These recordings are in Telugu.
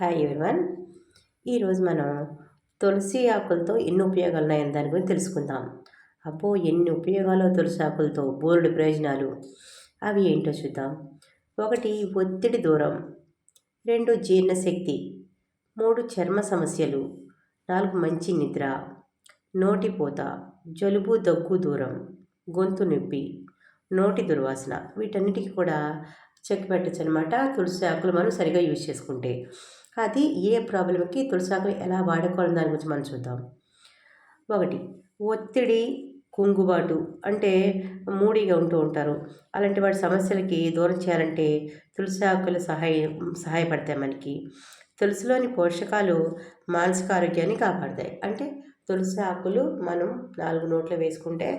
హాయ్ ఎవరివన్ ఈరోజు మనం తులసి ఆకులతో ఎన్ని ఉపయోగాలు ఉన్నాయని దాని గురించి తెలుసుకుందాం. అబ్బో ఎన్ని ఉపయోగాలు తులసి ఆకులతో బోర్డు ప్రయోజనాలు. అవి ఏంటో చూద్దాం. ఒకటి ఒత్తిడి దూరం. రెండు జీర్ణశక్తి. మూడు చర్మ సమస్యలు. నాలుగు మంచి నిద్ర. నోటిపోత జలుబు దగ్గు దూరం. గొంతు నొప్పి. నోటి దుర్వాసన. వీటన్నిటికీ కూడా చెక్ పెట్టచ్చు అనమాట తులసి ఆకులు మనం సరిగా యూజ్ చేసుకుంటే. అది ఏ ప్రాబ్లంకి తులసాకులు ఎలా వాడుకోవాలని దాని గురించి మనం చూద్దాం. ఒకటి ఒత్తిడి కుంగుబాటు అంటే మూడీగా ఉంటూ ఉంటారు. అలాంటి వాటి సమస్యలకి దూరం చేయాలంటే తులసి ఆకులు సహాయం సహాయపడతాయి మనకి. తులసిలోని పోషకాలు మానసిక ఆరోగ్యాన్ని కాపాడతాయి. అంటే తులసి ఆకులు మనం నాలుగు నోట్లో వేసుకుంటే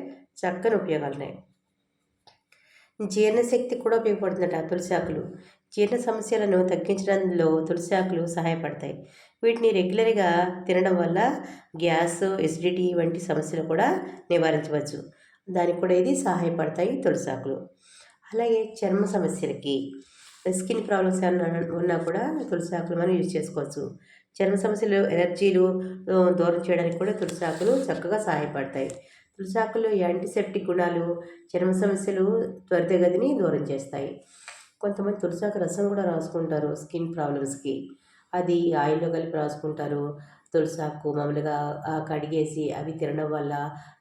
చక్కని ఉపయోగాలు ఉన్నాయి జీర్ణశక్తి కూడా ఉపయోగపడుతుందట తులసి ఆకులు. జీర్ణ సమస్యలను తగ్గించడంలో తులసి ఆకులు సహాయపడతాయి. వీటిని రెగ్యులర్గా తినడం వల్ల గ్యాస్ ఎసిడిటీ వంటి సమస్యలు కూడా నివారించవచ్చు. దానికి కూడా ఇది సహాయపడతాయి తులసి ఆకులు అలాగే చర్మ సమస్యలకి స్కిన్ ప్రాబ్లమ్స్ ఏమన్నా ఉన్నా కూడా తులసి ఆకులు మనం యూజ్ చేసుకోవచ్చు. చర్మ సమస్యలు ఎలర్జీలు దూరం చేయడానికి కూడా తులసి ఆకులు చక్కగా సహాయపడతాయి. తులసాకులు యాంటీసెప్టిక్ గుణాలు చర్మ సమస్యలు త్వరితగతిని దూరం చేస్తాయి. కొంతమంది తులసాకు రసం కూడా రాసుకుంటారు స్కిన్ ప్రాబ్లమ్స్కి. అది ఆయిల్లో కలిపి రాసుకుంటారు. తులసాకు మామూలుగా కడిగేసి అవి తినడం వల్ల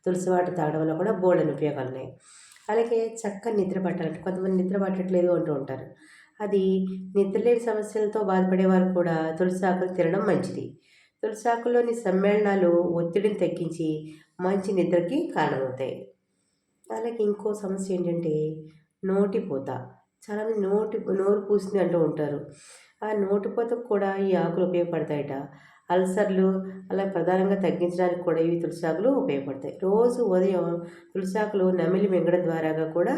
తులసి వాటర్ తాగడం వల్ల కూడా బోల్డని ఉపయోగాలు ఉన్నాయి అలాగే చక్కని నిద్ర పట్టాలంటే కొంతమంది నిద్ర పట్టట్లేదు అంటూ ఉంటారు. అది నిద్రలేని సమస్యలతో బాధపడేవారు కూడా తులసి ఆకులు తినడం మంచిది. తులసాకులోని సమ్మేళనాలు ఒత్తిడిని తగ్గించి మంచి నిద్రకి కారణమవుతాయి. అలాగే ఇంకో సమస్య ఏంటంటే నోటిపోత. చాలామంది నోటి నోరు పూసింది అంటూ ఉంటారు. ఆ నోటిపోతకు కూడా ఈ ఆకులు ఉపయోగపడతాయట. అల్సర్లు అలా ప్రధానంగా తగ్గించడానికి కూడా ఇవి తులసాకులు ఉపయోగపడతాయి. రోజు ఉదయం తులసాకులు నమిలి మింగడం ద్వారాగా కూడా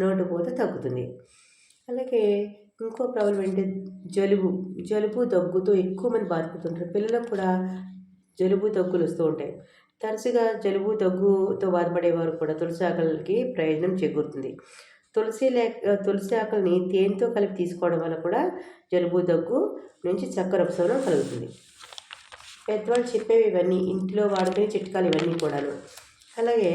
నోటిపోత తగ్గుతుంది. అలాగే ఇంకో ప్రాబ్లం ఏంటి? జలుబు. జలుబు దగ్గుతో ఎక్కువ మంది బాధపడుతుంటారు పిల్లలకు కూడా జలుబు దగ్గులు వస్తూ ఉంటాయి. తరచుగా జలుబు దగ్గుతో బాధపడేవారు కూడా తులసాకులకి ప్రయోజనం చేకూరుతుంది. తులసి లేక తులసి ఆకుల్ని తేనెతో కలిపి తీసుకోవడం వల్ల కూడా జలుబు దగ్గు నుంచి చక్కర ఉపశమనం కలుగుతుంది. పెద్దవాళ్ళు చెప్పేవి ఇవన్నీ ఇంట్లో వాడుకునే చిట్కాలు ఇవన్నీ కూడాను. అలాగే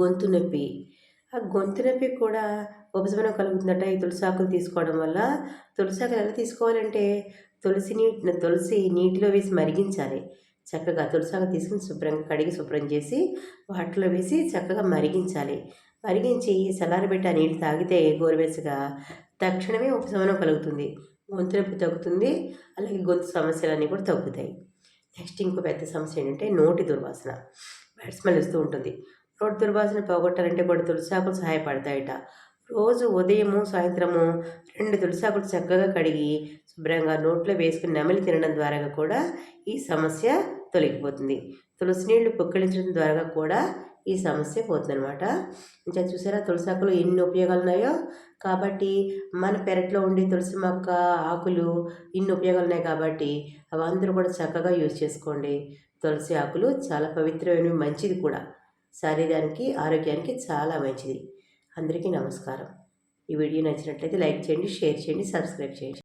గొంతు నొప్పి. ఆ గొంతు నొప్పి కూడా ఉపశమనం కలుగుతుందట ఈ తులసి ఆకులు తీసుకోవడం వల్ల. తులసి ఆకులు ఎలా తీసుకోవాలంటే తులసి నీ తులసి నీటిలో వేసి మరిగించాలి. చక్కగా తులసాకు తీసుకుని శుభ్రంగా కడిగి శుభ్రం చేసి వాటిలో వేసి చక్కగా మరిగించాలి. మరిగించి చల్లారబెట్టి ఆ నీళ్ళు తాగితే గోరువెచ్చగా తక్షణమే ఉపశమనం కలుగుతుంది. గొంతు నొప్పి తగ్గుతుంది అలాగే గొంతు సమస్యలన్నీ కూడా తగ్గుతాయి. నెక్స్ట్ ఇంకో పెద్ద సమస్య ఏంటంటే నోటి దుర్వాసన. బ్యాడ్ స్మెల్ వస్తూ ఉంటుంది. నోటి దుర్వాసన పోగొట్టాలంటే కూడా తులసాకులు సహాయపడతాయట. రోజు ఉదయము సాయంత్రము రెండు తులసాకులు చక్కగా కడిగి శుభ్రంగా నోట్లో వేసుకుని నమిలి తినడం ద్వారా కూడా ఈ సమస్య తొలగిపోతుంది. తులసి నీళ్ళు పుక్కలించడం ద్వారా కూడా ఈ సమస్య పోతుందనమాట ఇంకా చూసారా తులసాకులు ఎన్ని ఉపయోగాలు ఉన్నాయో కాబట్టి మన పెరట్లో ఉండే తులసి మొక్క ఆకులు ఇన్ని ఉపయోగాలు ఉన్నాయి కాబట్టి అవి అందరూ కూడా చక్కగా యూజ్ చేసుకోండి. తులసి ఆకులు చాలా పవిత్రమైనవి మంచిది కూడా. శరీరానికి ఆరోగ్యానికి చాలా మంచిది. అందరికీ నమస్కారం. ఈ వీడియో నచ్చినట్లయితే లైక్ చేయండి షేర్ చేయండి సబ్స్క్రైబ్ చేయండి.